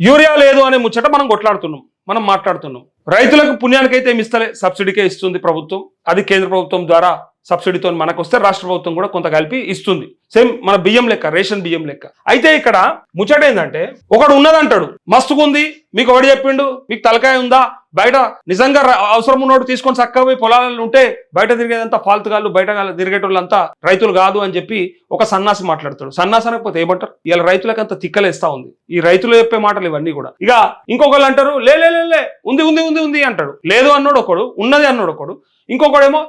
Urea లేదు అనే ముచ్చట మనం కొట్లాడుతున్నాం మనం మాట్లాడుతున్నాం. రైతులకు పుణ్యానికైతే ఏమి ఇస్తలే సబ్సిడీకే ఇస్తుంది ప్రభుత్వం అది కేంద్ర ప్రభుత్వం ద్వారా సబ్సిడీతో మనకు వస్తే రాష్ట్ర ప్రభుత్వం కూడా కొంత కలిపి ఇస్తుంది. సేమ్ మన బియ్యం లెక్క రేషన్ బియ్యం లెక్క. అయితే ఇక్కడ ముచ్చట ఏంటంటే ఒకడు ఉన్నదంటాడు మస్తుకుంది మీకు ఒకటి చెప్పిండు మీకు తలకాయ ఉందా? బయట నిజంగా అవసరం ఉన్నోడు తీసుకొని చక్కగా పోయి పొలాలలో ఉంటే బయట తిరిగేదంతా ఫాల్తుగాళ్ళు బయట తిరిగేటోళ్ళంతా రైతులు కాదు అని చెప్పి ఒక సన్నాసి మాట్లాడతాడు. సన్నాసి అనకపోతే ఏమంటారు? ఇలా రైతులకు అంత తిక్కలేస్తా ఉంది. ఈ రైతులు చెప్పే మాటలు ఇవన్నీ కూడా. ఇక ఇంకొకళ్ళు అంటారు లే, లే ఉంది ఉంది ఉంది ఉంది అంటాడు. లేదు అన్నాడు ఒకడు ఉన్నది అన్నాడు ఒకడు. ఇంకొకడేమో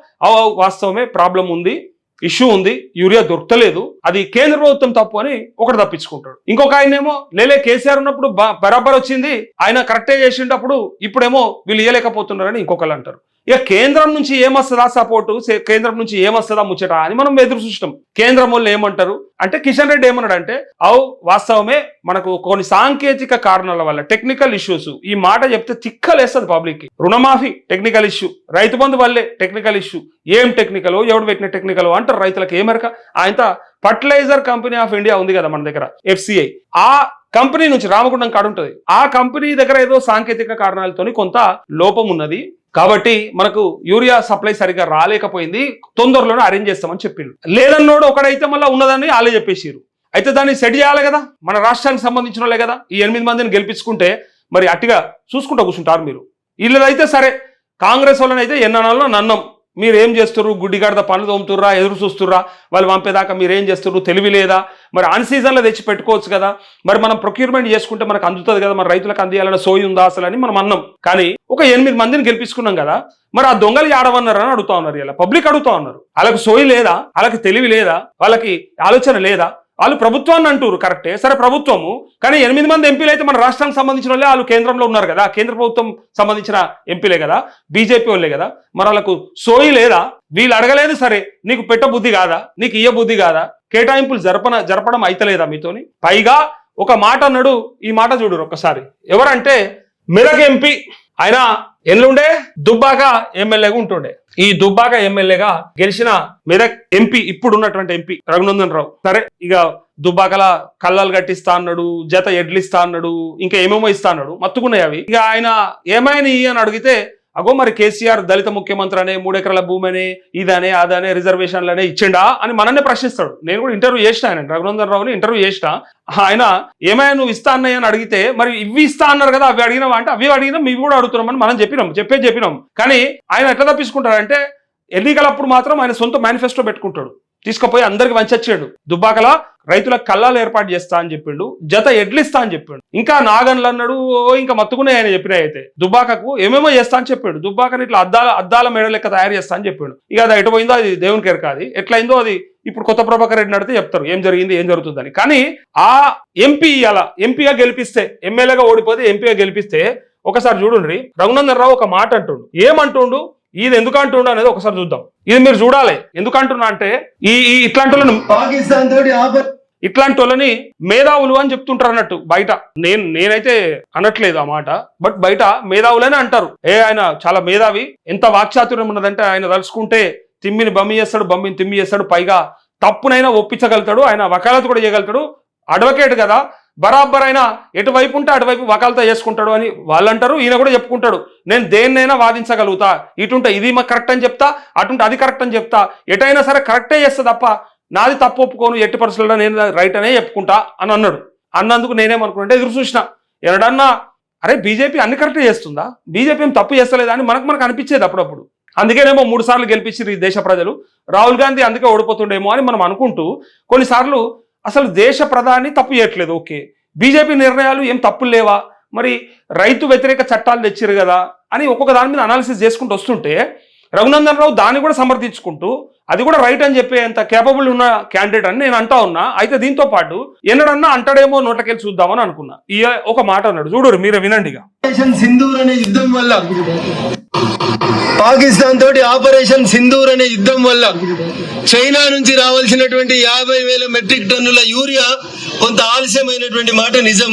వాస్తవమే ప్రాబ్లం ఉంది ఇష్యూ ఉంది యూరియా దొరకలేదు అది కేంద్ర ప్రభుత్వం తప్పు అని ఒకటి తప్పించుకుంటాడు. ఇంకొక ఆయనేమో లేలే కేసీఆర్ ఉన్నప్పుడు బ- బరాబర్ వచ్చింది ఆయన కరెక్టే చేసినప్పుడు ఇప్పుడేమో వీళ్ళు ఇయ్యలేకపోతున్నారని ఇంకొకళ్ళు అంటారు. ఇక కేంద్రం నుంచి ఏమొస్తుందా సపోర్టు? కేంద్రం నుంచి ఏమొస్తుందా ముచ్చట అని మనం ఎదురు చూస్తాం కేంద్రం వాళ్ళు ఏమంటారు? అంటే కిషన్ రెడ్డి ఏమన్నాడు అంటే అవు వాస్తవమే మనకు కొన్ని సాంకేతిక కారణాల వల్ల టెక్నికల్ ఇష్యూస్ ఈ మాట చెప్తే తిక్కలేస్తుంది పబ్లిక్కి. రుణమాఫీ టెక్నికల్ ఇష్యూ రైతు బంధు వల్లే టెక్నికల్ ఇష్యూ ఏం టెక్నికల్ ఎవడు పెట్టిన టెక్నికల్ అంటారు రైతులకు ఏమరక ఆయన ఫర్టిలైజర్ కంపెనీ ఆఫ్ ఇండియా ఉంది కదా మన దగ్గర ఎఫ్సిఐ. ఆ కంపెనీ నుంచి రామగుండం కాడు ఉంటుంది. ఆ కంపెనీ దగ్గర ఏదో సాంకేతిక కారణాలతోని కొంత లోపం ఉన్నది. కాబట్టి మనకు యూరియా సప్లై సరిగా రాలేకపోయింది. తొందరలోనే అరేంజ్ చేస్తామని చెప్పిండు. లేదన్నోడు ఒకడైతే మళ్ళీ ఉన్నదని వాళ్ళే చెప్పేసిరు అయితే దాన్ని సెట్ చేయాలి కదా? మన రాష్ట్రానికి సంబంధించిన వాళ్ళే కదా? ఈ ఎనిమిది మందిని గెలిపించుకుంటే మరి అట్టిగా చూసుకుంటూ కూర్చుంటారు మీరు. వీళ్ళదైతే సరే కాంగ్రెస్ వాళ్ళనైతే అయితే నన్నం. మీరు ఏం చేస్తుర్రు గుడ్డిగాడిద పనులు తోముతుర్రా? ఎదురు చూస్తుర్రా? వాళ్ళు పంపేదాకా మీరు ఏం చేస్తుర్రు? తెలివి లేదా? మరి అన్ సీజన్లో తెచ్చి పెట్టుకోవచ్చు కదా. మరి మనం ప్రొక్యూర్మెంట్ చేసుకుంటే మనకు అందుతుంది కదా. మరి రైతులకు అందియాలన్న సోయి ఉందా అసలు అని మనం అన్నాం. కానీ ఒక ఎనిమిది మందిని గెలిపించుకున్నాం కదా. మరి ఆ దొంగలు ఆడవన్నారు అని అడుగుతా ఉన్నారు ఇలా. పబ్లిక్ అడుగుతా ఉన్నారు. వాళ్ళకి సోయి లేదా? వాళ్ళకి తెలివి లేదా? వాళ్ళకి ఆలోచన లేదా? వాళ్ళు ప్రభుత్వాన్ని అంటారు కరెక్టే సరే ప్రభుత్వము కానీ ఎనిమిది మంది ఎంపీలు అయితే మన రాష్ట్రానికి సంబంధించిన వాళ్ళే వాళ్ళు కేంద్రంలో ఉన్నారు కదా. కేంద్ర ప్రభుత్వం సంబంధించిన ఎంపీలే కదా బీజేపీ వాళ్ళే కదా. మరి వాళ్ళకు సోయి లేదా? వీళ్ళు అడగలేదు సరే నీకు పెట్ట బుద్ధి కాదా? నీకు ఇయ్య బుద్ధి కాదా? కేటాయింపులు జరపన జరపడం అయితలేదా మీతోని? పైగా ఒక మాట అన్నాడు ఈ మాట చూడు ఒక్కసారి. ఎవరంటే మెదక్ ఎంపీ ఆయన ఎల్లుండే దుబ్బాక ఎమ్మెల్యేగా ఉంటుండే. ఈ దుబ్బాక ఎమ్మెల్యేగా గెలిచిన మెదక్ ఎంపీ ఇప్పుడు ఉన్నటువంటి ఎంపీ రఘునందన్ రావు. సరే ఇక దుబ్బాకల కళ్ళాలు కట్టిస్తా అన్నాడు జత ఎడ్లిస్తా అన్నాడు ఇంకా ఏమేమో ఇస్తా అన్నాడు మత్తుకున్నాయి అవి. ఇక ఆయన ఏమైనా అని అడిగితే అగో మరి కేసీఆర్ దళిత ముఖ్యమంత్రి అనే మూడు ఎకరాల భూమి అని ఇదనే అదనే రిజర్వేషన్లనే ఇచ్చిండా అని మనల్ని ప్రశ్నిస్తాడు. నేను కూడా ఇంటర్వ్యూ చేసిన ఆయన రఘునందన్ రావుని ఇంటర్వ్యూ చేసిన. ఆయన ఏమైనా నువ్వు ఇస్తా అన్నయ్య అని అడిగితే మరి ఇవి ఇస్తా అన్నారు కదా అవి అడిగినావా? అంటే అవి అడిగినా మేము కూడా అడుగుతున్నామని మనం చెప్పినాం చెప్పేది చెప్పినాం. కానీ ఆయన ఎట్లా తప్పించుకుంటారంటే ఎన్నికలప్పుడు మాత్రం ఆయన సొంత మేనిఫెస్టో పెట్టుకుంటాడు. తీసుకుపోయి అందరికి వంచొచ్చాడు దుబ్బాకలా రైతులకు కళ్ళాలు ఏర్పాటు చేస్తా అని చెప్పిండు జత ఎడ్లిస్తా అని చెప్పిండు. ఇంకా నాగన్లు అన్నాడు ఓ ఇంకా మత్తుకున్నాయి ఆయన చెప్పిన అయితే. దుబ్బాకకు ఏమేమో చేస్తా అని చెప్పాడు. దుబ్బాకని ఇట్లా అద్దాల అద్దాల మెడ లెక్క తయారు చేస్తా అని చెప్పిండు. ఇక అది ఎటు పోయిందో అది దేవునికి ఎరకాది ఎట్లయిందో అది ఇప్పుడు కొత్త ప్రభాకర్ రెడ్డి నడితే చెప్తారు. ఏం జరిగింది ఏం జరుగుతుందని. కానీ ఆ ఎంపీ అలా ఎంపీగా గెలిపిస్తే ఎమ్మెల్యేగా ఓడిపోతే ఎంపీగా గెలిపిస్తే ఒకసారి చూడండి రఘునందన్ రావు ఒక మాట అంటుండు. ఏమంటుండు? ఇది ఎందుకు అంటుండు అనేది ఒకసారి చూద్దాం. ఇది మీరు చూడాలి. ఎందుకు అంటున్నా అంటే ఈ ఇట్లాంటి వాళ్ళని పాకిస్తాన్ తోటి ఇట్లాంటి వాళ్ళని మేధావులు అని చెప్తుంటారు అన్నట్టు బయట. నేను నేనైతే అనట్లేదు ఆ మాట. బట్ బయట మేధావులనే అంటారు. ఏ ఆయన చాలా మేధావి. ఎంత వాక్చాతుర్యం ఉన్నదంటే ఆయన తలుచుకుంటే తిమ్మిని బమ్మి చేస్తాడు బమ్మిని తిమ్మి చేస్తాడు. పైగా తప్పునైనా ఒప్పించగలుగుతాడు. ఆయన వకాలత్ కూడా చేయగలుగుతాడు. అడ్వకేట్ కదా. బరాబర్ అయినా ఎటువైపు ఉంటే అటువైపు వకాలతో చేసుకుంటాడు అని వాళ్ళు అంటారు ఈయన కూడా చెప్పుకుంటాడు. నేను దేన్నైనా వాదించగలుగుతా. ఇటుంటే ఇది మా కరెక్ట్ అని చెప్తా అటుంటే అది కరెక్ట్ అని చెప్తా. ఎటైనా సరే కరెక్టే చేస్తా తప్ప నాది తప్పు ఒప్పుకోను ఎట్టి పరిస్థితుల్లో నేను రైట్ అనే చెప్పుకుంటా అని అన్నాడు. అన్నందుకు నేనేమనుకుంటే ఎదురు చూసిన ఎనడన్నా అరే బీజేపీ అన్ని కరెక్ట్ చేస్తుందా? బీజేపీ ఏం తప్పు చేస్తలేదా అని మనకు మనకు అనిపించేది అప్పుడప్పుడు. అందుకేనేమో మూడు సార్లు గెలిపించారు ఈ దేశ ప్రజలు. రాహుల్ గాంధీ అందుకే ఓడిపోతుండేమో అని మనం అనుకుంటూ కొన్నిసార్లు అసలు దేశ ప్రధాని తప్పు చేయట్లేదు ఓకే. బీజేపీ నిర్ణయాలు ఏం తప్పులు లేవా? మరి రైతు వ్యతిరేక చట్టాలు తెచ్చారు కదా అని ఒక్కొక్క దాని మీద అనాలిసిస్ చేసుకుంటూ వస్తుంటే రఘునందన్ రావు దాన్ని కూడా సమర్థించుకుంటూ అది కూడా రైట్ అని చెప్పేంత కేపబుల్ ఉన్న క్యాండిడేట్ అని నేను అంటా ఉన్నా. అయితే దీంతో పాటు ఎన్నడన్నా అంటాడేమో నోటకెళ్ళి చూద్దామని అనుకున్నా. ఈ ఒక మాట అన్నాడు. చూడరు మీరే వినండి ఆపరేషన్ సింధూర్ అనే యుద్ధం వల్ల పాకిస్తాన్ తోటి ఆపరేషన్ సింధూర్ అనే యుద్ధం వల్ల చైనా నుంచి రావాల్సినటువంటి యాభై వేల మెట్రిక్ టన్నుల యూరియా కొంత ఆలస్యమైనటువంటి మాట నిజం.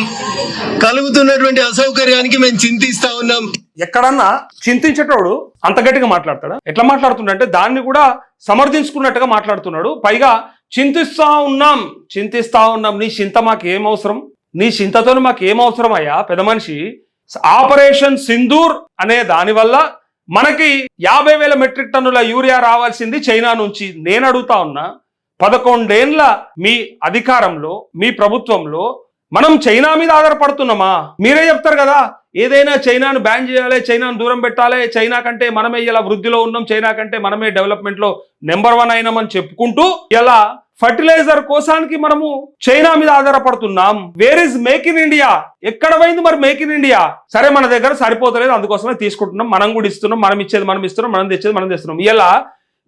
కలుగుతున్నటువంటి అసౌకర్యానికి మేము చింతిస్తా ఉన్నాం. ఎక్కడన్నా చింతించేటోడు అంత గట్టిగా మాట్లాడతాడా? ఎట్లా మాట్లాడుతుండంటే దాన్ని కూడా సమర్థించుకున్నట్టుగా మాట్లాడుతున్నాడు. పైగా చింతిస్తా ఉన్నాం చింతిస్తా ఉన్నాం. నీ చింత మాకు ఏం అవసరం నీ చింతతో మాకు ఏం అవసరం అయ్యా? పెద్ద మనిషి ఆపరేషన్ సింధూర్ అనే దాని వల్ల మనకి యాభై వేల మెట్రిక్ టన్నుల యూరియా రావాల్సింది చైనా నుంచి. నేను అడుగుతా ఉన్నా పదకొండేండ్ల మీ అధికారంలో మీ ప్రభుత్వంలో మనం చైనా మీద ఆధారపడుతున్నామా? మీరే చెప్తారు కదా ఏదైనా చైనాను బ్యాన్ చేయాలి చైనాను దూరం పెట్టాలి చైనా కంటే మనమే ఇలా వృద్ధిలో ఉన్నాం చైనా కంటే మనమే డెవలప్మెంట్లో నెంబర్ వన్ అయినామని చెప్పుకుంటూ ఇలా ఫర్టిలైజర్ కోసానికి మనము చైనా మీద ఆధారపడుతున్నాం. Where is make in India ఎక్కడ పోయింది మరి మేక్ ఇన్ ఇండియా సరే మన దగ్గర సరిపోతలేదు అందుకోసమే తీసుకుంటున్నాం. మనం కూడా ఇస్తున్నాం మనం ఇచ్చేది మనం ఇస్తున్నాం మనం తెచ్చేది మనం తెస్తున్నాం. ఇలా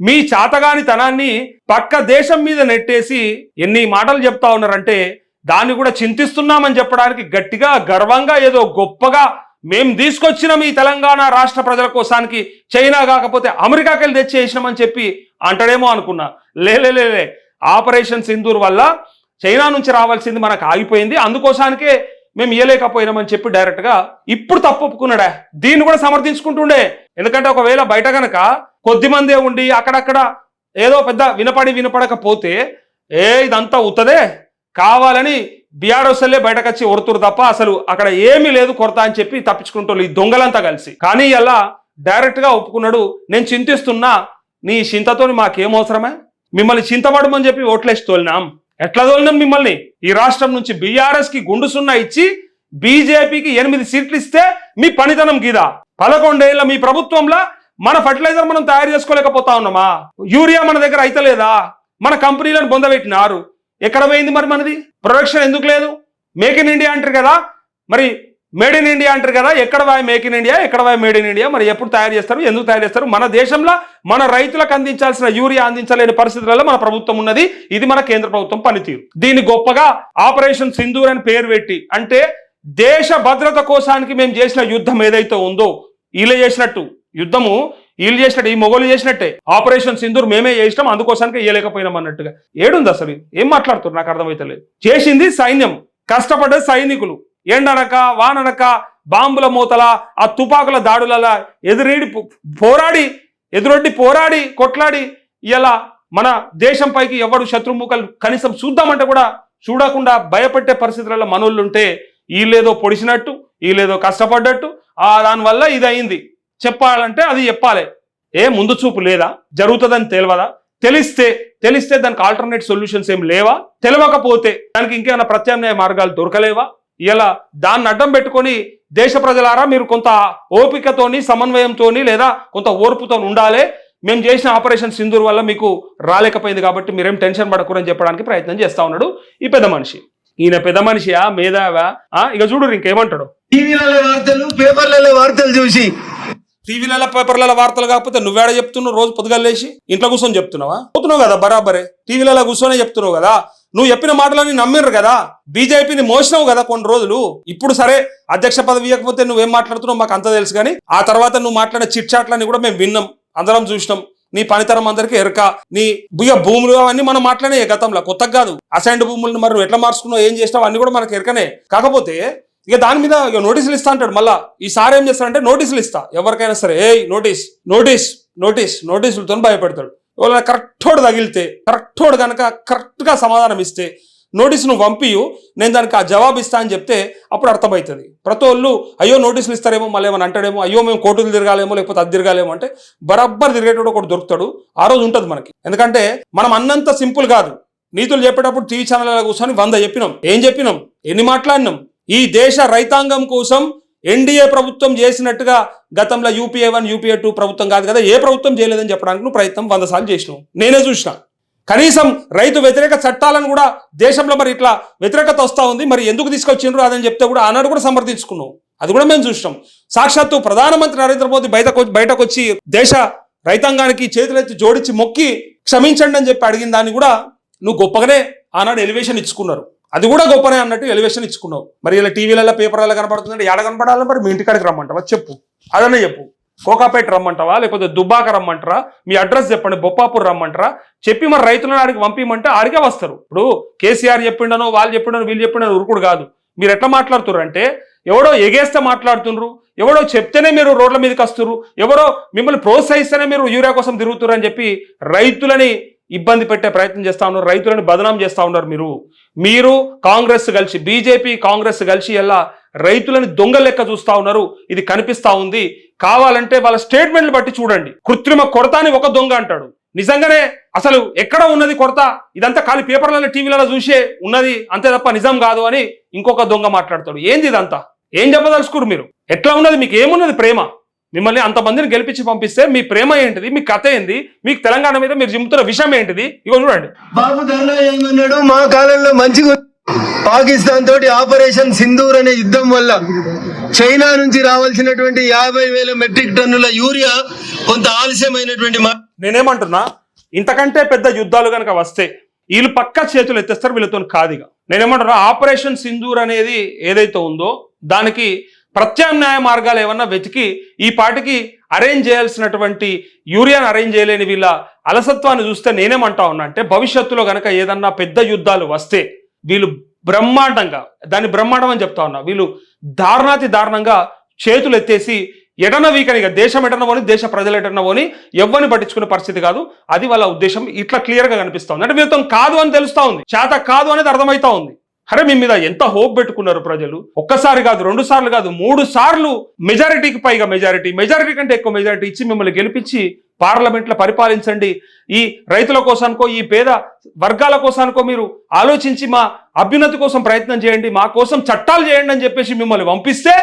మీ చాతగాని తనాన్ని పక్క దేశం మీద నెట్టేసి ఎన్ని మాటలు చెప్తా ఉన్నారంటే దాన్ని కూడా చింతిస్తున్నామని చెప్పడానికి గట్టిగా గర్వంగా ఏదో గొప్పగా మేము తీసుకొచ్చినాం ఈ తెలంగాణ రాష్ట్ర ప్రజల కోసానికి. చైనా కాకపోతే అమెరికాకి వెళ్ళి తెచ్చేసినామని చెప్పి అంటాడేమో అనుకున్నా. లేలే ఆపరేషన్ సింధూర్ వల్ల చైనా నుంచి రావాల్సింది మనకు ఆగిపోయింది. అందుకోసానికే మేము ఇయ్యలేకపోయినామని చెప్పి డైరెక్ట్గా ఇప్పుడు తప్పొప్పుకున్నాడా? దీన్ని కూడా సమర్థించుకుంటుండే. ఎందుకంటే ఒకవేళ బయట కనుక కొద్ది మందే ఉండి అక్కడక్కడ ఏదో పెద్ద వినపడి వినపడకపోతే ఏ ఇదంతా ఉత్తదే. కావాలని బీఆర్ఎస్ఎల్ఏ బయటకు వచ్చి ఒరుతురు తప్ప అసలు అక్కడ ఏమీ లేదు కొరత అని చెప్పి తప్పించుకుంటారు ఈ దొంగలంతా కలిసి. కానీ అలా డైరెక్ట్గా ఒప్పుకున్నాడు నేను చింతిస్తున్నా నీ చింతతోని మాకేం అవసరమే? మిమ్మల్ని చింతపడమని చెప్పి ఓట్లేసి తోలినాం. ఎట్లా తోలినాం మిమ్మల్ని? ఈ రాష్ట్రం నుంచి బీఆర్ఎస్కి గుండు సున్నా ఇచ్చి బీజేపీకి ఎనిమిది సీట్లు ఇస్తే మీ పనితనం గీదా? పదకొండేళ్ళ మీ ప్రభుత్వంలో మన ఫర్టిలైజర్ మనం తయారు చేసుకోలేకపోతా ఉన్నామా? యూరియా మన దగ్గర అయితలేదా? మన కంపెనీలను బొందబెట్టినారు. ఎక్కడ పోయింది మరి మనది? ప్రొడక్షన్ ఎందుకు లేదు? మేక్ ఇన్ ఇండియా అంటారు కదా. మరి మేడ్ ఇన్ ఇండియా అంటారు కదా. ఎక్కడ వాయి మేక్ ఇన్ ఇండియా ఎక్కడ వాయి మేడ్ ఇన్ ఇండియా? మరి ఎప్పుడు తయారు చేస్తారు? ఎందుకు తయారు చేస్తారు? మన దేశంలో మన రైతులకు అందించాల్సిన యూరియా అందించలేని పరిస్థితులలో మన ప్రభుత్వం ఉన్నది. ఇది మన కేంద్ర ప్రభుత్వం పనితీరు. దీన్ని గొప్పగా ఆపరేషన్ సింధూర్ అని పేరు పెట్టి అంటే దేశ భద్రత కోసానికి మేము చేసిన యుద్ధం ఏదైతే ఉందో ఇలా చేసినట్టు యుద్ధము వీళ్ళు చేసినట్టు ఈ మొగోలు చేసినట్టే. ఆపరేషన్ సింధూర్ మేమే చేసినాం అందుకోసానికి ఇయ్యలేకపోయినాం అన్నట్టుగా. ఏడుంది అసలు ఏం మాట్లాడుతున్నారు? నాకు అర్థమైతలేదు. చేసింది సైన్యం. కష్టపడ్డ సైనికులు. ఎండనక వాననక బాంబుల మూతల ఆ తుపాకుల దాడుల ఎదురేడి పో- పోరాడి ఎదురొడ్డి పోరాడి కొట్లాడి ఇలా మన దేశం పైకి ఎవడు శత్రుముఖలు కనీసం చూద్దామంటే కూడా చూడకుండా భయపెట్టే పరిస్థితులలో మనోళ్ళు ఉంటే వీళ్ళేదో పొడిచినట్టు వీళ్ళేదో కష్టపడ్డట్టు ఆ దానివల్ల ఇది అయింది చెప్పాలంటే అది చెప్పాలి. ఏ ముందు చూపు లేదా? జరుగుతుందని తెలియదా తెలిస్తే తెలిస్తే దానికి ఆల్టర్నేట్ సొల్యూషన్స్ ఏం లేవా? తెలియకపోతే దానికి ఇంకేమైనా ప్రత్యామ్నాయ మార్గాలు దొరకలేవా? ఇలా దాన్ని అడ్డం పెట్టుకొని దేశ ప్రజలారా మీరు కొంత ఓపికతోని సమన్వయంతోని లేదా కొంత ఓర్పుతో ఉండాలి. మేము చేసిన ఆపరేషన్ సింధూర్ వల్ల మీకు రాలేకపోయింది కాబట్టి మీరేం టెన్షన్ పడకూడని చెప్పడానికి ప్రయత్నం చేస్తా ఉన్నాడు ఈ పెద్ద మనిషి. ఈయన పెద్ద మనిషియా మేధావా? ఇక చూడు ఇంకేమంటాడు? టీవీలలో వార్తలు పేపర్లలో వార్తలు చూసి టీవీలలో పేపర్లలో వార్తలు కాకపోతే నువ్వేడ చెప్తున్నావు? రోజు పొద్దుగా లేచి ఇంట్లో కూర్చొని చెప్తున్నావా? పోతున్నావు కదా బరాబరే. టీవీలలో కూర్చొని చెప్తున్నావు కదా? నువ్వు చెప్పిన మాటలని నమ్మినారు కదా? బీజేపీని మోసినావు కదా కొన్ని రోజులు. ఇప్పుడు సరే అధ్యక్ష పదవి ఇవ్వకపోతే నువ్వేం మాట్లాడుతున్నావు? మాకు అంత తెలుసు కానీ ఆ తర్వాత నువ్వు మాట్లాడే చిట్ చాట్లని కూడా మేము విన్నాం. అందరం చూసినాం. నీ పనితరం అందరికీ ఎరక. నీ బియ్య భూములు అవన్నీ మనం మాట్లాడే గతంలో. కొత్తగా కాదు. అసైన్డ్ భూములను మరి ఎట్లా మార్చుకున్నావు? ఏం చేసినావు? అన్ని కూడా మనకు ఎరకనే. కాకపోతే ఇక దాని మీద ఇక నోటీసులు ఇస్తా అంటాడు. మళ్ళా ఈసారి ఏం చేస్తాడంటే నోటీసులు ఇస్తా. ఎవరికైనా సరే ఏయ్ నోటీస్ నోటీస్ నోటీస్ నోటీసులతో భయపెడతాడు. ఎవరైనా కరెక్టోడు తగిలితే కరెక్టోడు కనుక కరెక్ట్గా సమాధానం ఇస్తే నోటీస్ పంపియు నేను దానికి ఆ జవాబు ఇస్తా అని చెప్తే అప్పుడు అర్థమవుతుంది. ప్రతి వాళ్ళు అయ్యో నోటీసులు ఇస్తారేమో మళ్ళీ ఏమైనా అంటాడేమో అయ్యో మేము కోర్టులు తిరగాలేమో లేకపోతే అది తిరగాలేమో అంటే బరబ్బర్ తిరిగేటోడు ఒకటి దొరుకుతాడు. ఆ రోజు ఉంటుంది మనకి. ఎందుకంటే మనం అన్నంత సింపుల్ కాదు. నీతులు చెప్పేటప్పుడు టీవీ ఛానల్ కూర్చొని వంద చెప్పినాం. ఏం చెప్పినాం? ఎన్ని మాట్లాడినాం? ఈ దేశ రైతాంగం కోసం ఎన్డీఏ ప్రభుత్వం చేసినట్టుగా గతంలో యూపీఏ వన్ యూపీఏ టూ ప్రభుత్వం కాదు కదా ఏ ప్రభుత్వం చేయలేదని చెప్పడానికి నువ్వు ప్రయత్నం వంద సార్లు చేసినావు. నేనే చూసిన. కనీసం రైతు వ్యతిరేక చట్టాలను కూడా దేశంలో మరి ఇట్లా వ్యతిరేకత వస్తూ ఉంది మరి ఎందుకు తీసుకొచ్చిండ్రు అదని చెప్తే కూడా ఆనాడు కూడా సమర్థించుకున్నావు. అది కూడా మేము చూసినాం. సాక్షాత్తు ప్రధానమంత్రి నరేంద్ర మోదీ బయటకు బయటకు వచ్చి దేశ రైతాంగానికి చేతులెత్తి జోడించి మొక్కి క్షమించండి అని చెప్పి అడిగిన దాన్ని కూడా నువ్వు గొప్పగానే ఆనాడు ఎలివేషన్ ఇచ్చుకున్నారు. అది కూడా గొప్పనే అన్నట్టు ఎలివేషన్ ఇచ్చుకున్నావు. మరి ఇలా టీవీలలో పేపర్లలో కనపడుతుందంటే ఎడ కనపడాలి? మరి మీ ఇంటికాడికి రమ్మంటావా? చెప్పు. అదనే చెప్పు. కోకాపేట రమ్మంటావా? లేకపోతే దుబ్బాక రమ్మంటారా? మీ అడ్రస్ చెప్పండి. బొప్పాపూర్ రమ్మంటారా? చెప్పి మరి రైతులను ఆడికి పంపిమంటే ఆడికే వస్తారు. ఇప్పుడు కేసీఆర్ చెప్పిండనో వాళ్ళు చెప్పిండనో వీళ్ళు చెప్పిండనో ఉరుకుడు కాదు. మీరు ఎట్లా మాట్లాడుతున్నారు అంటే ఎవడో ఎగేస్తే మాట్లాడుతుండ్రు ఎవడో చెప్తేనే మీరు రోడ్ల మీదకి వస్తున్నారు ఎవరో మిమ్మల్ని ప్రోత్సహిస్తేనే మీరు యూరియా కోసం తిరుగుతున్నారు అని చెప్పి రైతులని ఇబ్బంది పెట్టే ప్రయత్నం చేస్తా ఉన్నారు రైతులను బదనాం చేస్తా ఉన్నారు మీరు. మీరు కాంగ్రెస్ కలిసి బీజేపీ కాంగ్రెస్ కలిసి ఎలా రైతులని దొంగ లెక్క చూస్తా ఉన్నారు ఇది కనిపిస్తా ఉంది. కావాలంటే వాళ్ళ స్టేట్మెంట్లు బట్టి చూడండి. కృత్రిమ కొరత అని ఒక దొంగ అంటాడు. నిజంగానే అసలు ఎక్కడ ఉన్నది కొరత? ఇదంతా ఖాళీ పేపర్లలో టీవీలలో చూసే ఉన్నది అంతే తప్ప నిజం కాదు అని ఇంకొక దొంగ మాట్లాడతాడు. ఏంది ఇదంతా? ఏం చెప్పదలుచుకోరు మీరు? ఎట్లా ఉన్నది? మీకు ఏమున్నది ప్రేమ? మిమ్మల్ని అంతమందిని గెలిపించి పంపిస్తే మీ ప్రేమ ఏంటిది? మీ కథ ఏంది? మీకు తెలంగాణ మీద మీరు జిమ్ముతున్న విషయం ఏంటిది? ఇగో చూడండి. బాబు ఏమన్నాడు? మా కాలంలో మంచిగా. పాకిస్తాన్ తోటి ఆపరేషన్ సింధూర్ అనే యుద్ధం వల్ల చైనా నుంచి రావాల్సినటువంటి యాభై వేల మెట్రిక్ టన్నుల యూరియా కొంత ఆలస్యమైనటువంటి నేనేమంటున్నా ఇంతకంటే పెద్ద యుద్ధాలు కనుక వస్తే వీళ్ళు పక్క చేతులు ఎత్తేస్తారు వీళ్ళతో కాదుగా నేనేమంటున్నా ఆపరేషన్ సింధూర్ అనేది ఏదైతే ఉందో దానికి ప్రత్యామ్నాయ మార్గాలు ఏమన్నా వెతికి ఈ పాటికి అరేంజ్ చేయాల్సినటువంటి యూరియాను అరేంజ్ చేయలేని వీళ్ళ అలసత్వాన్ని చూస్తే నేనేమంటా ఉన్నా అంటే భవిష్యత్తులో గనక ఏదన్నా పెద్ద యుద్ధాలు వస్తే వీళ్ళు బ్రహ్మాండంగా దాన్ని బ్రహ్మాండం అని చెప్తా ఉన్నా వీళ్ళు దారుణాతి దారుణంగా చేతులు ఎత్తేసి ఎటన వీకనిగా దేశం ఎటనవోని దేశ ప్రజలు ఎటనవోని ఎవ్వరిని పట్టించుకునే పరిస్థితి కాదు. అది వాళ్ళ ఉద్దేశం. ఇట్లా క్లియర్గా ఉంది. అంటే వీళ్ళతో కాదు అని తెలుస్తూ ఉంది. చేత కాదు అనేది అర్థమవుతా ఉంది. అరే మీ మీద ఎంత హోప్ పెట్టుకున్నారు ప్రజలు? ఒక్కసారి కాదు రెండు సార్లు కాదు మూడు సార్లు మెజారిటీకి పైగా మెజారిటీ మెజారిటీ కంటే ఎక్కువ మెజారిటీ ఇచ్చి మిమ్మల్ని గెలిపించి పార్లమెంట్లో పరిపాలించండి. ఈ రైతుల కోసానికో ఈ పేద వర్గాల కోసానికో మీరు ఆలోచించి మా అభ్యున్నతి కోసం ప్రయత్నం చేయండి మా కోసం చట్టాలు చేయండి అని చెప్పేసి మిమ్మల్ని పంపిస్తే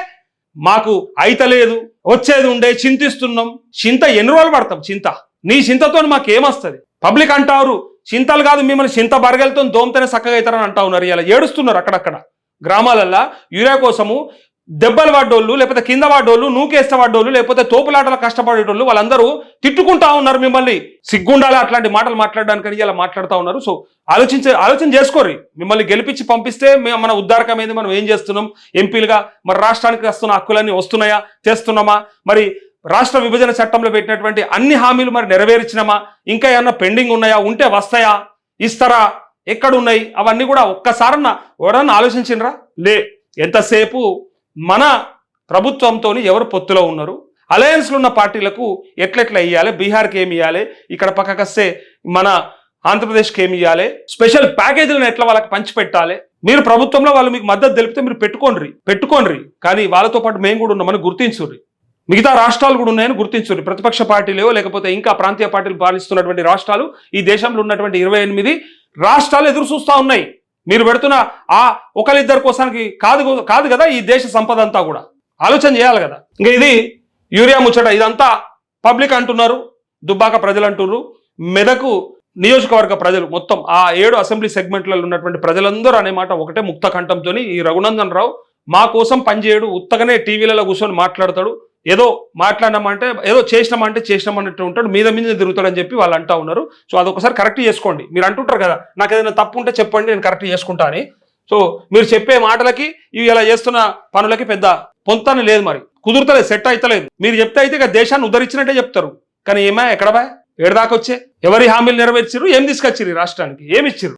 మాకు అయితలేదు వచ్చేది ఉండే చింతిస్తున్నాం. చింత ఎన్ని రోజులు పడతాం? చింత. నీ చింతతో మాకేమొస్తుంది? పబ్లిక్ అంటారు చింతలు కాదు మిమ్మల్ని చింత బరగలతో దోమతోనే చక్కగా అవుతారని అంటా ఉన్నారు ఇలా. ఏడుస్తున్నారు అక్కడక్కడ. గ్రామాలల్లో యూరియా కోసము దెబ్బలు పడ్డోళ్ళు లేకపోతే కింద పడ్డోళ్ళు నూకేస్తే పడ్డోళ్ళు లేకపోతే తోపులాటలు కష్టపడేటోళ్ళు వాళ్ళందరూ తిట్టుకుంటా ఉన్నారు మిమ్మల్ని. సిగ్గుండాలి అట్లాంటి మాటలు మాట్లాడడానికి ఇలా మాట్లాడుతూ ఉన్నారు. సో ఆలోచించే ఆలోచన చేసుకోరి మిమ్మల్ని గెలిపించి పంపిస్తే మేము మన ఉద్దారకమైంది మనం ఏం చేస్తున్నాం? ఎంపీలుగా మరి రాష్ట్రానికి వస్తున్న హక్కులన్నీ వస్తున్నాయా? చేస్తున్నామా? మరి రాష్ట్ర విభజన చట్టంలో పెట్టినటువంటి అన్ని హామీలు మరి నెరవేర్చినామా? ఇంకా ఏమన్నా పెండింగ్ ఉన్నాయా? ఉంటే వస్తాయా? ఇస్తారా? ఎక్కడున్నాయి? అవన్నీ కూడా ఒక్కసారన్నా ఎవరన్నా ఆలోచించినరా లే ఎంతసేపు మన ప్రభుత్వంతో ఎవరు పొత్తులో ఉన్నారు? అలయన్స్లో ఉన్న పార్టీలకు ఎట్లెట్లా ఇవ్వాలి బీహార్కి ఏమి ఇవ్వాలి ఇక్కడ పక్కకు వస్తే మన ఆంధ్రప్రదేశ్కి ఏమి ఇవ్వాలి స్పెషల్ ప్యాకేజీలను ఎట్లా వాళ్ళకి పంచిపెట్టాలి? మీరు ప్రభుత్వంలో వాళ్ళు మీకు మద్దతు తెలిపితే మీరు పెట్టుకోండి పెట్టుకోండి కానీ వాళ్ళతో పాటు మేము కూడా ఉన్నామని గుర్తించుర్రి. మిగతా రాష్ట్రాలు కూడా ఉన్నాయని గుర్తించండి ప్రతిపక్ష పార్టీలు లేకపోతే ఇంకా ప్రాంతీయ పార్టీలు పాలిస్తున్నటువంటి రాష్ట్రాలు ఈ దేశంలో ఉన్నటువంటి ఇరవై ఎనిమిది రాష్ట్రాలు ఎదురు చూస్తూ ఉన్నాయి. మీరు పెడుతున్న ఆ ఒకరిద్దరి కోసానికి కాదు కాదు కదా ఈ దేశ సంపద అంతా కూడా. ఆలోచన చేయాలి కదా. ఇంకా ఇది యూరియా ముచ్చట. ఇదంతా పబ్లిక్ అంటున్నారు దుబ్బాక ప్రజలు అంటున్నారు మెదకు నియోజకవర్గ ప్రజలు మొత్తం ఆ ఏడు అసెంబ్లీ సెగ్మెంట్లలో ఉన్నటువంటి ప్రజలందరూ అనే మాట ఒకటే ముక్త కంఠంతో ఈ రఘునందన్ రావు మా కోసం పనిచేయడు ఉత్తగానే టీవీలలో కూర్చొని మాట్లాడతాడు. ఏదో మాట్లాడినామంటే ఏదో చేసినామంటే చేసినామన్నట్టు ఉంటాడు మీద మీద తిరుగుతాడని చెప్పి వాళ్ళు అంటా ఉన్నారు. సో అదొకసారి కరెక్ట్ చేసుకోండి. మీరు అంటుంటారు కదా నాకు ఏదైనా తప్పు ఉంటే చెప్పండి నేను కరెక్ట్ చేసుకుంటా అని. సో మీరు చెప్పే మాటలకి ఇవి ఇలా చేస్తున్న పనులకి పెద్ద పొంతన లేదు మరి. కుదురుతలేదు సెట్ అయితలేదు. మీరు చెప్తే అయితే ఇక దేశాన్ని ఉద్ధరించినట్టే చెప్తారు. కానీ ఏమా ఎక్కడ బా ఏడదాకొచ్చే ఎవరి హామీలు నెరవేర్చారు ఏం తీసుకొచ్చిర్రు రాష్ట్రానికి? ఏమి ఇచ్చిర్రు?